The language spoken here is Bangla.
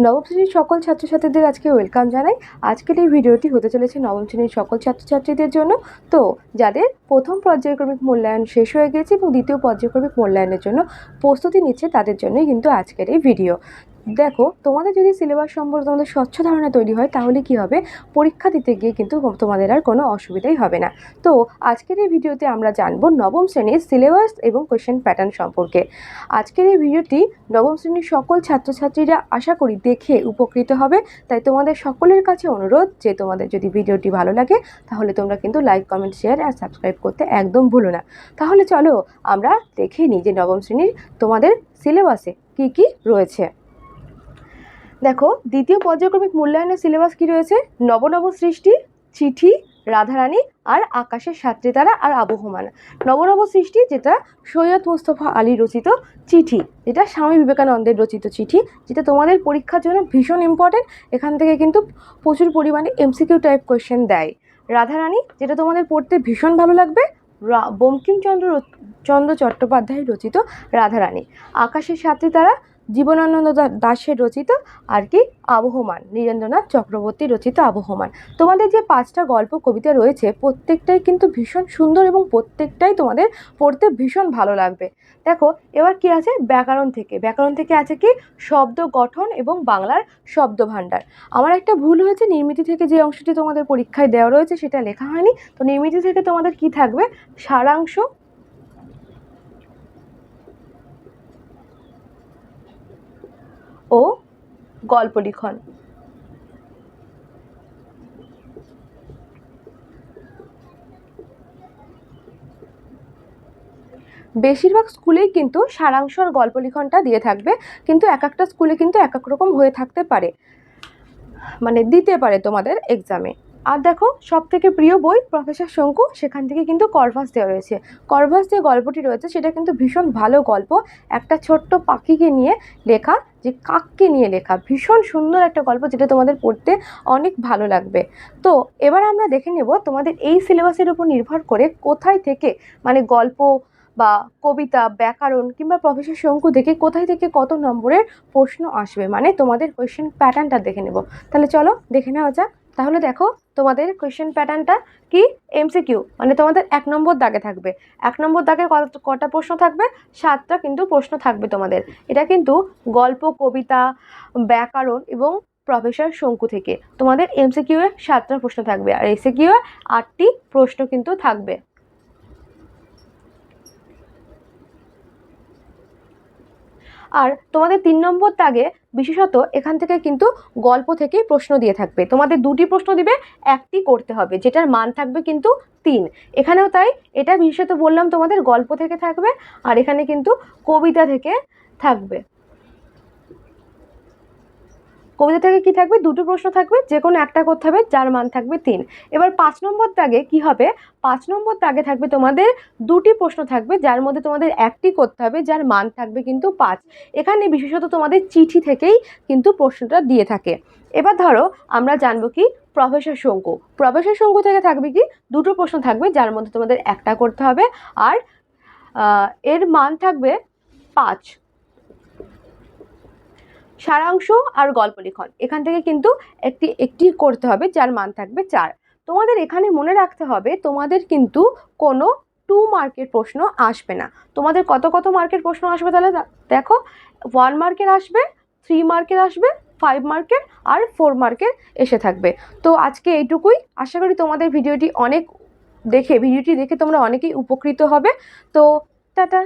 নবম শ্রেণির সকল ছাত্রছাত্রীদের আজকে ওয়েলকাম জানাই। আজকের এই ভিডিওটি হতে চলেছে নবম শ্রেণির সকল ছাত্রছাত্রীদের জন্য। তো, যাদের প্রথম পর্যায়ক্রমিক মূল্যায়ন শেষ হয়ে গেছে এবং দ্বিতীয় পর্যায়ক্রমিক মূল্যায়নের জন্য প্রস্তুতি নিচ্ছে তাদের জন্যই কিন্তু আজকের এই ভিডিও দেখো, তোমাদের যদি সিলেবাস সম্পর্কে তোমাদের স্বচ্ছ ধারণা তৈরি হয়, তাহলে কি হবে? পরীক্ষা দিতে গিয়ে কিন্তু তোমাদের আর কোনো অসুবিধাই হবে না। তো, আজকের এই ভিডিওতে আমরা জানব নবম শ্রেণির সিলেবাস এবং কোয়েশ্চেন প্যাটার্ন সম্পর্কে। আজকের এই ভিডিওটি নবম শ্রেণির সকল ছাত্রছাত্রীরা আশা করি দেখে উপকৃত হবে। তাই তোমাদের সকলের কাছে অনুরোধ যে তোমাদের যদি ভিডিওটি ভালো লাগে, তাহলে তোমরা কিন্তু লাইক কমেন্ট শেয়ার আর সাবস্ক্রাইব করতে একদম ভুলো না। তাহলে চলো আমরা দেখে নিই যে নবম শ্রেণির তোমাদের সিলেবাসে কি কি রয়েছে। দেখো, দ্বিতীয় পর্যায়ক্রমিক মূল্যায়নের সিলেবাস কি রয়েছে? নবনব সৃষ্টি, চিঠি, রাধারানী আর আকাশের সাতটি তারা আর আবহমান। নবনব সৃষ্টি, যেটা সৈয়দ মুস্তফা আলী রচিত চিঠি, যেটা স্বামী বিবেকানন্দের রচিত চিঠি, যেটা তোমাদের পরীক্ষার জন্য ভীষণ ইম্পর্টেন্ট এখান থেকে কিন্তু প্রচুর পরিমাণে এমসিকিউ টাইপ কোয়েশ্চেন দেয়। রাধারানী, যেটা তোমাদের পড়তে ভীষণ ভালো লাগবে বঙ্কিমচন্দ্র, চন্দ্র চট্টোপাধ্যায় রচিত রাধারানী। আকাশের সাথী তারা জীবনানন্দ দা- দাশের রচিত আর কি আবহমান, নীরেন্দ্রনাথ চক্রবর্তী রচিত আবহমান। তোমাদের যে পাঁচটা গল্প কবিতা রয়েছে, প্রত্যেকটাই কিন্তু ভীষণ সুন্দর এবং প্রত্যেকটাই তোমাদের পড়তে ভীষণ ভালো লাগবে। দেখো, এবার কি আছে? ব্যাকরণ থেকে। ব্যাকরণ থেকে আছে কি? শব্দ গঠন এবং বাংলার শব্দ ভাণ্ডার আমার একটা ভুল হয়েছে, নির্মিতি থেকে যে অংশটি তোমাদের পরীক্ষায় দেওয়া রয়েছে সেটা লেখা হয়নি। তো নির্মিতি থেকে তোমাদের কি থাকবে? সারাংশ ও গল্প লিখন। বেশিরভাগ স্কুলেই কিন্তু সারাংশর গল্প লিখনটা দিয়ে থাকবে, কিন্তু এক একটা স্কুলে কিন্তু এক এক রকম হয়ে থাকতে পারে। মানে দিতে পারে তোমাদের এক্সামে আর দেখো সব থেকে প্রিয় বই প্রফেসর শঙ্কু, সেখান থেকে কিন্তু করভাস দেওয়া রয়েছে। করভাস যে গল্পটি রয়েছে, সেটা কিন্তু ভীষণ ভালো গল্প। একটা ছোট্ট পাখিকে নিয়ে লেখা, যে কাককে নিয়ে লেখা, ভীষণ সুন্দর একটা গল্প, যেটা তোমাদের পড়তে অনেক ভালো লাগবে। তো, এবার আমরা দেখে নেব তোমাদের এই সিলেবাসের উপর নির্ভর করে কোথায় থেকে মানে গল্প বা কবিতা, ব্যাকরণ কিংবা প্রফেসর শঙ্কু থেকে কোথায় থেকে কত নম্বরের প্রশ্ন আসবে মানে তোমাদের কোয়েশ্চেন প্যাটার্নটা দেখে নেব। তাহলে চলো, দেখে নেওয়া যাক। তাহলে দেখো তোমাদের কোয়েশ্চেন প্যাটার্নটা কি? এমসিকিউ মানে তোমাদের এক নম্বর দাগে থাকবে। এক নম্বর দাগে কটা প্রশ্ন থাকবে? সাতটা কিন্তু প্রশ্ন থাকবে তোমাদের। এটা কিন্তু গল্প, কবিতা, ব্যাকরণ এবং প্রফেসর শঙ্কু থেকে। তোমাদের এমসিকিউ এ সাতটা প্রশ্ন থাকবে, আর এসিকিউ এ আটটি প্রশ্ন কিন্তু থাকবে। আর তোমাদের তিন নম্বর দাগে বিশেষত এখান থেকে কিন্তু গল্প থেকেই প্রশ্ন দিয়ে থাকবে। তোমাদের দুটি প্রশ্ন দিবে, একটি করতে হবে, যেটার মান থাকবে কিন্তু তিন। এখানেও তাই, এটা বিশেষত বললাম তোমাদের গল্প থেকে থাকবে আর এখানে কিন্তু কবিতা থেকে থাকবে। কবিতা থেকে কি থাকবে? দুটো প্রশ্ন থাকবে যে কোনো একটা করতে হবে, যার মান থাকবে তিন। এবার পাঁচ নম্বর দাগে কি হবে? পাঁচ নম্বর দাগে থাকবে তোমাদের দুটি প্রশ্ন থাকবে, যার মধ্যে তোমাদের একটি করতে হবে, যার মান থাকবে কিন্তু পাঁচ। এখানে বিশেষত তোমাদের চিঠি থেকেই কিন্তু প্রশ্নটা দিয়ে থাকে। এবার ধরো, আমরা জানব কি? প্রফেসর শঙ্কু। প্রফেসর শঙ্কু থেকে থাকবে কি? দুটো প্রশ্ন থাকবে, যার মধ্যে তোমাদের একটা করতে হবে, আর এর মান থাকবে পাঁচ। সারাংশ আর গল্প লিখন। এখান থেকে কিন্তু একটি একটি করতে হবে যার মান থাকবে চার। তোমাদের এখানে মনে রাখতে হবে, তোমাদের কিন্তু কোনো টু মার্কের প্রশ্ন আসবে না। তোমাদের কত কত মার্কের প্রশ্ন আসবে তাহলে দেখো ওয়ান মার্কের আসবে থ্রি মার্কের আসবে ফাইভ মার্কের আর ফোর মার্কের এসে থাকবে। তো আজকে এইটুকুই। আশা করি তোমাদের ভিডিওটি অনেক দেখে, ভিডিওটি দেখে তোমরা অনেকেই উপকৃত হবে। তো টাটা!